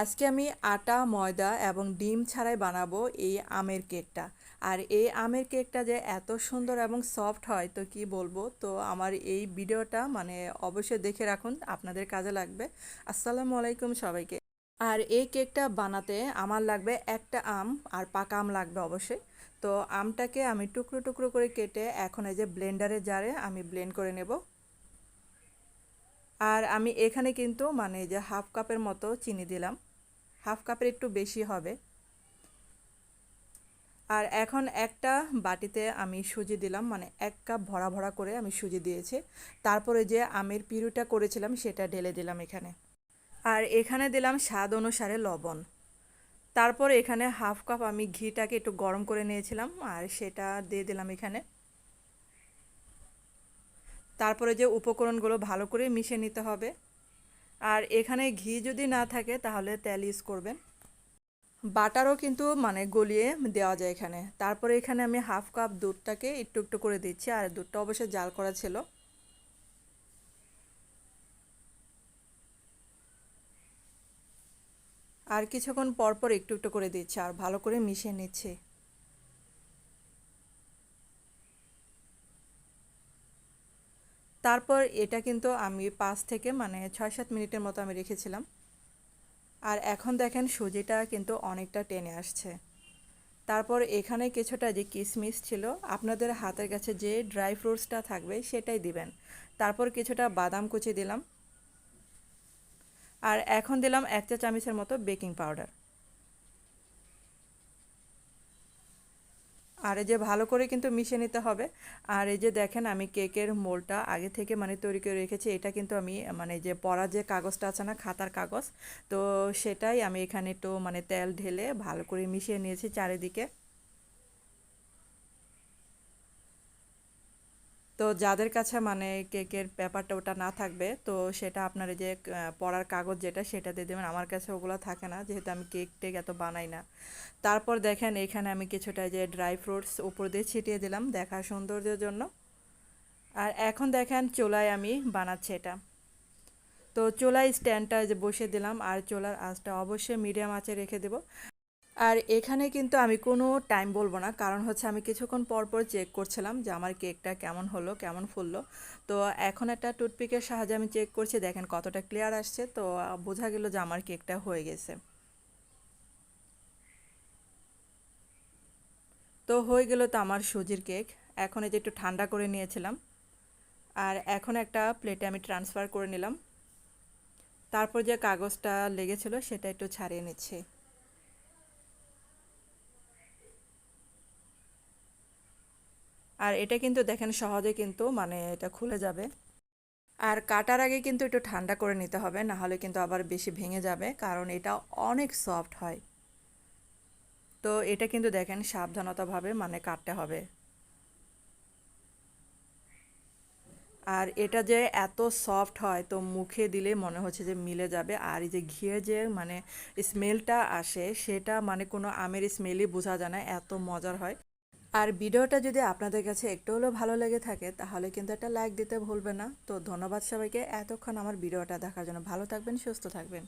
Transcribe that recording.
আজকে আমি আটা, ময়দা এবং ডিম ছাড়াই বানাবো এই আমের কেকটা। আর এই আমের কেকটা যে এত সুন্দর এবং সফট হয়, তো কি বলব? তো আমার এই ভিডিওটা মানে অবশ্যই দেখে রাখুন, আপনাদের কাজে লাগবে। আসসালামু আলাইকুম সবাইকে। আর এই কেকটা বানাতে আমার লাগবে একটা আম আর পাকা আম লাগবে অবশ্যই। তো আমটাকে আমি টুকরো টুকরো করে কেটে এখন এই যে ব্লেন্ডারে জারে আমি ব্লেন্ড করে নেব। আর আমি এখানে কিন্তু মানে যে হাফ কাপের মতো চিনি দিলাম। হাফ কাপের একটু বেশি হবে। আর এখন একটা বাটিতে আমি সুজি দিলাম মানে এক কাপ ভরা ভরা করে আমি সুজি দিয়েছি। তারপরে যে আমের পিরুটা করেছিলাম, সেটা ঢেলে দিলাম এখানে। আর এখানে দিলাম স্বাদ অনুসারে লবণ। তারপর এখানে হাফ কাপ আমি ঘিটাকে একটু গরম করে নিয়েছিলাম, আর সেটা দিয়ে দিলাম এখানে। তারপরে যে উপকরণগুলো ভালো করে মিশিয়ে নিতে হবে। আর এখানে ঘি যদি না থাকে তাহলে তেল ইউজ করবেন। বাটারও কিন্তু মানে গলিয়ে দেওয়া যায় এখানে। তারপরে এখানে আমি হাফ কাপ দুধটাকে একটু একটু করে দিচ্ছি। আর দুধটা অবশ্যই জাল করা ছিল। আর কিছুক্ষণ পরপর একটু একটু করে দিচ্ছি। আর ভালো করে মিশিয়ে নিচ্ছি। তারপর এটা কিন্তু আমি পাঁচ থেকে মানে ছয় সাত মিনিটের মতো আমি রেখেছিলাম। আর এখন দেখেন সুজিটা কিন্তু অনেকটা টেনে আসছে। তারপর এখানে কিছুটা যে কিশমিশ ছিল, আপনাদের হাতের কাছে যে ড্রাই ফ্রুটসটা থাকবে সেটাই দিবেন। তারপর কিছুটা বাদাম কুচি দিলাম। আর এখন দিলাম এক চা চামচের মতো বেকিং পাউডার। আর এই যে ভালো করে কিন্তু মিশিয়ে নিতে হবে। আর এই যে দেখেন আমি কেকের মোলটা আগে থেকে মানে তৈরি করে রেখেছি, এটা কিন্তু আমি মানে যে পড়া যে কাগজটা আছে না, খাতার কাগজ, তো সেটাই আমি এখানে একটু মানে তেল ঢেলে ভালো করে মিশিয়ে নিয়েছি চারিদিকে। তো যাদের কাছে মানে কেকের পেপারটা ওটা না থাকবে, তো সেটা আপনার যে পড়ার কাগজ যেটা সেটা দিয়ে দেবেন। আমার কাছে ওগুলো থাকে না, যেহেতু আমি কেক টেক এত বানাই না। তারপর দেখেন এখানে আমি কিছুটা যে ড্রাই ফ্রুটস উপর দিয়ে ছিটিয়ে দিলাম দেখা সৌন্দর্যের জন্য। আর এখন দেখেন চোলায় আমি বানাচ্ছি এটা। তো চোলায় স্ট্যান্ডটা যে বসে দিলাম, আর চোলার আঁচটা অবশ্যই মিডিয়াম আঁচে রেখে দেবো। আর এখানে কিন্তু আমি কোনো টাইম বলব না, কারণ হচ্ছে আমি কিছুক্ষণ পর পর চেক করছিলাম যে আমার কেকটা কেমন হলো, কেমন ফুললো। তো এখন একটা টুথপিকের সাহায্যে আমি চেক করছি, দেখেন কতটা ক্লিয়ার আসছে। তো বোঝা গেল যে আমার কেকটা হয়ে গেছে। তো হয়ে গেল তো আমার সুজির কেক এখন এই যে একটু ঠান্ডা করে নিয়েছিলাম। আর এখন একটা প্লেটে আমি ট্রান্সফার করে নিলাম। তারপর যে কাগজটা লেগেছিল, সেটা একটু ছাড়িয়ে নিচ্ছি। আর এটা কিন্তু দেখেন সহজে কিন্তু মানে এটা খুলে যাবে। আর কাটার আগে কিন্তু একটু ঠান্ডা করে নিতে হবে না হলে কিন্তু আবার বেশি ভেঙে যাবে, কারণ এটা অনেক সফট হয়। তো এটা কিন্তু দেখেন সাবধানতাভাবে মানে কাটতে হবে। আর এটা যে এত সফট হয়, তো মুখে দিলে মনে হচ্ছে যে মিলে যাবে, আর এই যে ঘিয়ে যে মানে স্মেলটা আসে, সেটা মানে কোনো আমের স্মেলই বোঝা যায় না, এত মজার হয়। আর ভিডিওটা যদি আপনাদের কাছে একটু হলেও ভালো লেগে থাকে, তাহলে কিন্তু একটা লাইক দিতে ভুলবে না। তো ধন্যবাদ সবাইকে এতক্ষণ আমার ভিডিওটা দেখার জন্য। ভালো থাকবেন, সুস্থ থাকবেন।